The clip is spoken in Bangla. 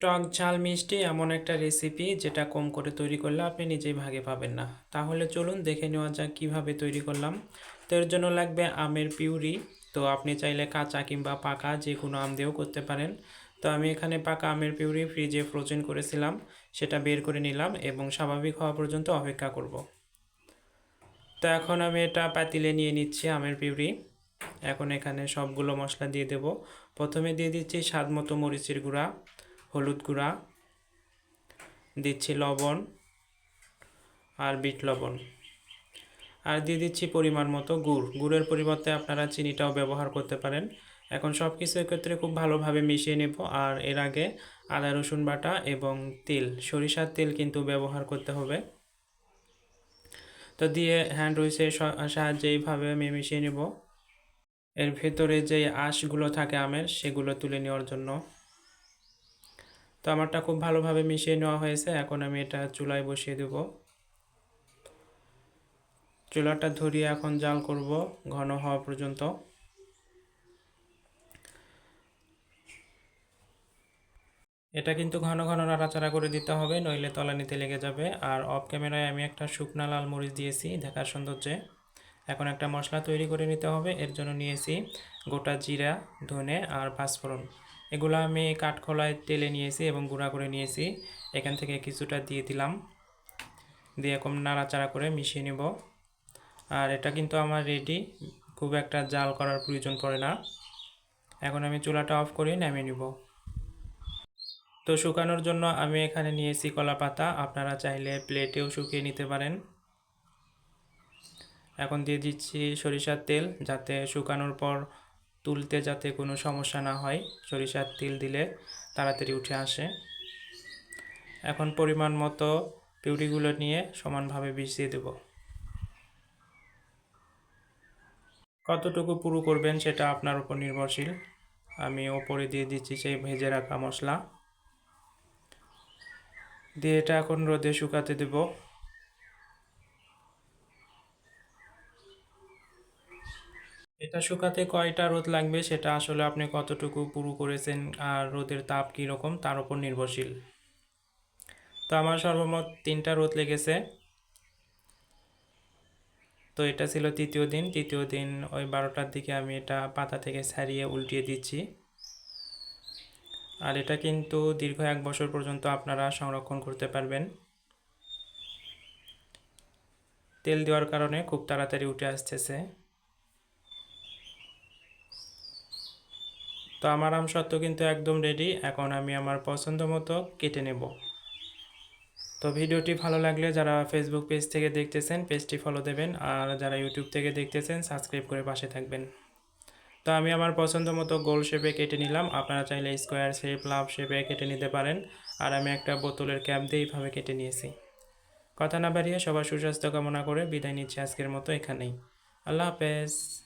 টক ঝাল মিষ্টি এমন একটা রেসিপি যেটা কম করে তৈরি করলে আপনি নিজেই ভাগে পাবেন না। তাহলে চলুন দেখে নেওয়া যাক কীভাবে তৈরি করলাম। তো এর জন্য লাগবে আমের পিউরি। তো আপনি চাইলে কাঁচা কিংবা পাকা যে কোনো আম দিয়েও করতে পারেন। তো আমি এখানে পাকা আমের পিউরি ফ্রিজে ফ্রোজেন করেছিলাম। সেটা বের করে নিলাম এবং স্বাভাবিক হওয়া পর্যন্ত অপেক্ষা করব। তো এখন আমি এটা পাতিলে নিয়ে নিচ্ছি আমের পিউরি। এখন এখানে সবগুলো মশলা দিয়ে দেব। প্রথমে দিয়ে দিচ্ছি স্বাদ মতো মরিচের গুঁড়া। হলুদ গুঁড়া, দিচ্ছি লবণ আর বিট লবণ। আর দিয়ে দিচ্ছি পরিমাণ মতো গুড়। গুড়ের পরিবর্তে আপনারা চিনিটাও ব্যবহার করতে পারেন। এখন সব কিছু একত্রে খুব ভালোভাবে মিশিয়ে নেব। আর এর আগে আদা, রসুন বাটা এবং তেল, সরিষার তেল কিন্তু ব্যবহার করতে হবে। তো দিয়ে হ্যান্ড উইচের সাহায্যে এইভাবে আমি মিশিয়ে নেব। এর ভেতরে যে আঁশগুলো থাকে আমের, সেগুলো তুলে নেওয়ার জন্য। তো আমারটা খুব ভালোভাবে মিশিয়ে নেওয়া হয়েছে। এখন আমি এটা চুলায় বসিয়ে দেব। চুলাটা ধরিয়ে এখন জাল করব ঘন হওয়া পর্যন্ত। এটা কিন্তু ঘন ঘন নাড়াচাড়া করে দিতে হবে, নইলে তলানিতে লেগে যাবে। আর অফ ক্যামেরায় আমি একটা শুকনা লাল মরিচ দিয়েছি, দেখার সৌন্দর্যে। এখন একটা মশলা তৈরি করে নিতে হবে, এর জন্য নিয়েছি গোটা জিরা, ধনে আর পাঁচফোড়ন। এগুলো আমি কাঠখোলায় তেলে নিয়েছি এবং গুঁড়া করে নিয়েছি। এখান থেকে কিছুটা দিয়ে দিলাম। দিয়ে এরকম নাড়াচাড়া করে মিশিয়ে নেব। আর এটা কিন্তু আমার রেডি খুব একটা জাল করার প্রয়োজন পড়ে না। এখন আমি চুলাটা অফ করে নামিয়ে নিব। তো শুকানোর জন্য আমি এখানে নিয়েছি কলা পাতা। আপনারা চাইলে প্লেটেও শুকিয়ে নিতে পারেন। এখন দিয়ে দিচ্ছি সরিষার তেল যাতে শুকানোর পর তুলতে যাতে কোনো সমস্যা না হয়, সরিষার তেল দিলে তাড়াতাড়ি উঠে আসে। এখন পরিমাণ মতো পিউরিগুলো নিয়ে সমানভাবে বিছিয়ে দেব। কতটুকু পুরু করবেন সেটা আপনার উপর নির্ভরশীল। আমি ওপরে দিয়ে দিচ্ছি সেই ভেজে রাখা মশলা। দিয়ে এটা এখন রোদে শুকাতে দেবো। এটা শুকাতে কয়টা রোদ লাগবে সেটা আসলে আপনি কতটুকু পুরু করেছেন আর রোদের তাপ কীরকম, তার উপর নির্ভরশীল। তো আমার সর্বমোট তিনটা রোদ লেগেছে। তো এটা ছিল তৃতীয় দিন তৃতীয় দিন ওই বারোটার দিকে আমি এটা পাতা থেকে ছাড়িয়ে উল্টিয়ে দিচ্ছি। আর এটা কিন্তু দীর্ঘ এক বছর পর্যন্ত আপনারা সংরক্ষণ করতে পারবেন। তেল দেওয়ার কারণে খুব তাড়াতাড়ি উঠে আসতেছে। তো আমার আম সত্ত্ব কিন্তু একদম রেডি এখন আমি আমার পছন্দ মতো কেটে নেব। তো ভিডিওটি ভালো লাগলে যারা ফেসবুক পেজ থেকে দেখতেছেন পেজটি ফলো দেবেন। আর যারা ইউটিউব থেকে দেখতেছেন সাবস্ক্রাইব করে পাশে থাকবেন। তো আমি আমার পছন্দ মতো গোল শেপে কেটে নিলাম। আপনারা চাইলে স্কোয়ার শেপ লাভ শেপে কেটে নিতে পারেন। আর আমি একটা বোতলের ক্যাপ দিয়ে এইভাবে কেটে নিয়েছি। কথা না বাড়িয়ে সবার সুস্বাস্থ্য কামনা করে বিদায় নিচ্ছি আজকের মতো এখানেই। আল্লাহ হাফেজ।